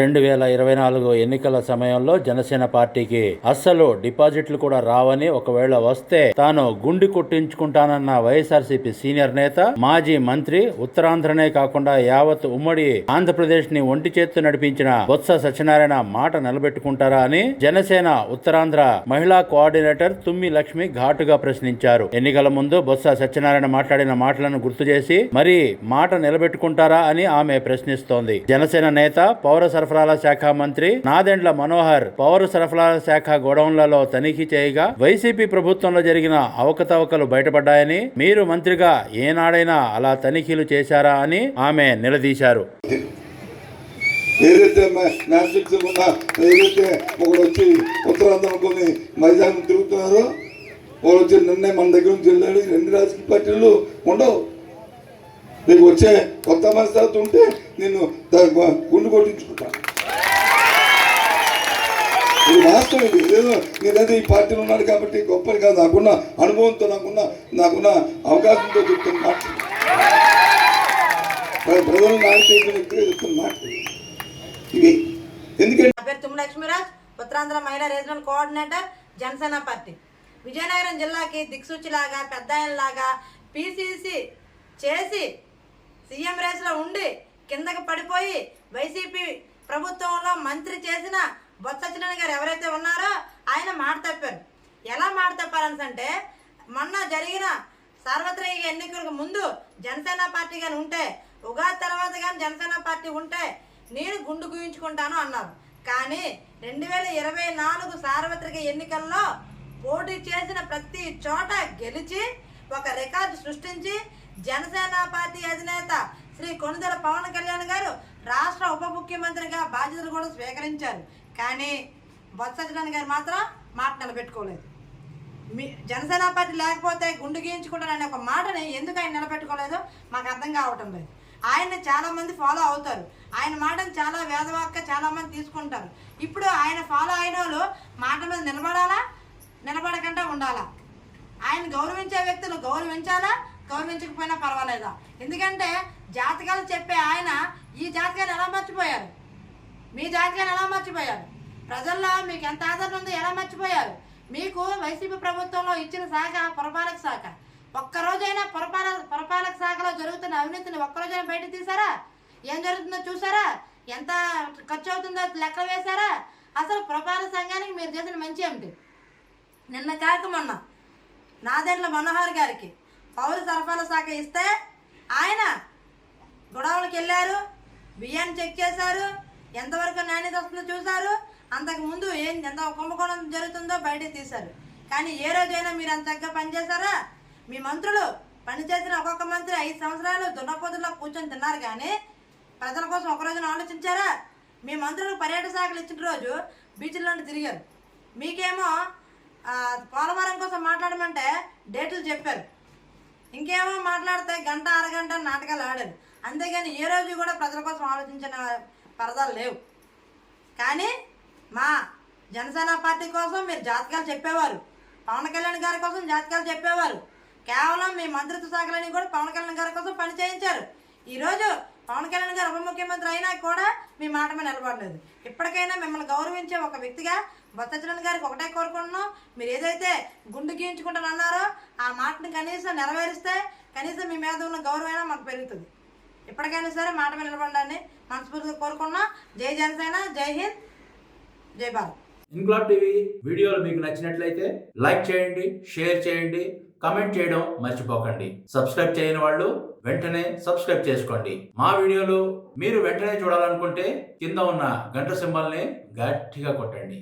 రెండు వేల ఇరవై నాలుగు ఎన్నికల సమయంలో జనసేన పార్టీకి అస్సలు డిపాజిట్లు కూడా రావని ఒకవేళ వస్తే తాను గుండి కొట్టించుకుంటానన్న వైఎస్ఆర్సీపీ సీనియర్ నేత మాజీ మంత్రి ఉత్తరాంధ్రనే కాకుండా యావత్ ఉమ్మడి ఆంధ్రప్రదేశ్ని ఒంటి చేత్తు నడిపించిన బొత్స సత్యనారాయణ మాట నిలబెట్టుకుంటారా అని జనసేన ఉత్తరాంధ్ర మహిళా కోఆర్డినేటర్ తుమ్మి లక్ష్మి ఘాటుగా ప్రశ్నించారు. ఎన్నికల ముందు బొత్స సత్యనారాయణ మాట్లాడిన మాటలను గుర్తు చేసి మరి మాట నిలబెట్టుకుంటారా? అని ఆమె ప్రశ్నిస్తోంది. జనసేన నేత పౌర సరఫరా సరఫరాల శాఖ మంత్రి నాదెండ్ల మనోహర్ పౌర సరఫరాల శాఖ గోడౌన్లలో తనిఖీ చేయగా వైసీపీ ప్రభుత్వంలో జరిగిన అవకతవకలు బయటపడ్డాయని మీరు మంత్రిగా ఏనాడైనా అలా తనిఖీలు చేశారా అని ఆమె నిలదీశారు. ఏదైతే మ్యాట్రిక్స్ ఉన్న ఏదైతే ఒకడు వచ్చి ఉత్తరాంధ్ర మైదానం తిరుగుతున్నారో వచ్చి నిన్నే మన దగ్గర నుంచి వెళ్ళాడు రెండు రాజకీయ పార్టీలు ఉండవు. నీకు వచ్చే కొత్త మనస్తత్వం ఉంటే నేను దానికి గుండు కొట్టించుకుంటా. ఇది వాస్తవం ఇది. ఏదో నేనేదో ఈ పార్టీలో ఉన్నాను కాబట్టి గొప్పది కాదు. నాకున్న అనుభవంతో నాకున్న నాకున్న అవకాశంతో చెప్తున్న మాట ప్రజలు నాకు చేసిన వ్యక్తిగా చెప్తున్న మాట ఇవి ఎందుకంటే నా పేరు తుమ్మ లక్ష్మీరాజ్ ఉత్తరాంధ్ర మహిళా regional coordinator Janasena party. Vizianagaram జిల్లాకి దిక్సూచిలాగా పెద్ద లాగా పీసీసీ చేసి సీఎం రేస్లో ఉండి కిందకి పడిపోయి వైసీపీ ప్రభుత్వంలో మంత్రి చేసిన బొత్స సత్యనారాయణ గారు ఎవరైతే ఉన్నారో ఆయన మాట తప్పారు. ఎలా మాట తప్పారని అంటే మొన్న జరిగిన సార్వత్రిక ఎన్నికలకు ముందు జనసేన పార్టీ కానీ ఉంటే ఉగాది తర్వాత కానీ జనసేన పార్టీ ఉంటే నేను గుండు గుయించుకుంటాను అన్నారు. కానీ రెండు వేల ఇరవై నాలుగు సార్వత్రిక ఎన్నికల్లో పోటీ చేసిన ప్రతి చోట గెలిచి ఒక రికార్డు సృష్టించి జనసేన పార్టీ అధినేత శ్రీ కొనుదల పవన్ కళ్యాణ్ గారు రాష్ట్ర ఉప ముఖ్యమంత్రిగా బాధ్యతలు కూడా స్వీకరించారు. కానీ బొత్స సత్యనారాయణ గారు మాత్రం మాట నిలబెట్టుకోలేదు. మీ జనసేన పార్టీ లేకపోతే గుండు గీయించుకుంటారనే ఒక మాటని ఎందుకు ఆయన నిలబెట్టుకోలేదో మాకు అర్థం కావటం లేదు. ఆయన చాలామంది ఫాలో అవుతారు. ఆయన మాటను చాలా వేదవాక్క చాలామంది తీసుకుంటారు. ఇప్పుడు ఆయన ఫాలో అయిన వాళ్ళు మాట మీద నిలబడాలా? నిలబడకుండా ఉండాలా? ఆయన గౌరవించే వ్యక్తులు గౌరవించాలా? గౌరవించకపోయినా పర్వాలేదా? ఎందుకంటే జాతకాలు చెప్పే ఆయన ఈ జాతకాలు ఎలా మర్చిపోయారు? మీ జాతకాలు ఎలా మర్చిపోయారు? ప్రజల్లో మీకు ఎంత ఆదరణ ఉందో ఎలా మర్చిపోయారు? మీకు వైసీపీ ప్రభుత్వంలో ఇచ్చిన శాఖ పురపాలక శాఖ. ఒక్కరోజైనా పురపాలక పురపాలక శాఖలో జరుగుతున్న అవినీతిని ఒక్కరోజైనా బయట తీసారా ఏం జరుగుతుందో చూసారా ఎంత ఖర్చు అవుతుందో లెక్క వేశారా? అసలు పురపాలక సంఘానికి మీరు చేసిన మంచి ఏమిటి? నిన్న కాక మొన్న నాదెండ్ల మనోహర్ గారికి పౌర సరఫరాల శాఖ ఇస్తే ఆయన గొడవలకు వెళ్ళారు బియ్యాన్ని చెక్ చేశారు ఎంతవరకు నాణ్యత వస్తుందో చూశారు అంతకుముందు ఏం ఎంత కుంభకోణం జరుగుతుందో బయటకు తీశారు. కానీ ఏ రోజైనా మీరు అంత చక్కగా పనిచేశారా? మీ మంత్రులు పనిచేసిన ఒక్కొక్క మంత్రి ఐదు సంవత్సరాలు దున్నపోతుల్లో కూర్చొని తిన్నారు కానీ ప్రజల కోసం ఒక రోజున ఆలోచించారా? మీ మంత్రులు పర్యాటక శాఖలు ఇచ్చిన రోజు బీచ్లోనే తిరిగారు. మీకేమో పోలవరం కోసం మాట్లాడమంటే డేట్లు చెప్పారు. ఇంకేమో మాట్లాడితే గంట అరగంట నాటకాలు ఆడారు అంతేగాని ఏ రోజు కూడా ప్రజల కోసం ఆలోచించిన పరదాలు లేవు. కానీ మా జనసేన పార్టీ కోసం మీరు జాతకాలు చెప్పేవారు. పవన్ కళ్యాణ్ గారి కోసం జాతకాలు చెప్పేవారు. కేవలం మీ మంత్రిత్వ శాఖలని కూడా పవన్ కళ్యాణ్ గారి కోసం పని చేయించారు. ఈరోజు పవన్ కళ్యాణ్ గారు ఉప ముఖ్యమంత్రి అయినా కూడా మీ మాట మీద నిలబడలేదు. ఇప్పటికైనా మిమ్మల్ని గౌరవించే ఒక వ్యక్తిగా బొత్సచరణ్ గారికి ఒకటే కోరుకుంటున్నాం. మీరు ఏదైతే గుండు గీయించుకుంటానన్నారో ఆ మాటని కనీసం నెరవేరిస్తే కనీసం మీ మీద ఉన్న గౌరవమైనా మాకు పెరుగుతుంది. ఎప్పటికైనా సరే మాట మీద నిలబడాలని మనస్ఫూర్తిగా కోరుకున్నా. జై జనసేన జై హింద్ జై భారత్. ఇన్క్లాబ్ టీవీ వీడియోలు మీకు నచ్చినట్లయితే లైక్ చేయండి షేర్ చేయండి కమెంట్ చేయడం మర్చిపోకండి. సబ్స్క్రైబ్ చేయని వాళ్ళు వెంటనే సబ్స్క్రైబ్ చేసుకోండి. మా వీడియోలు మీరు వెంటనే చూడాలనుకుంటే కింద ఉన్న గంట సింబల్ని గట్టిగా కొట్టండి.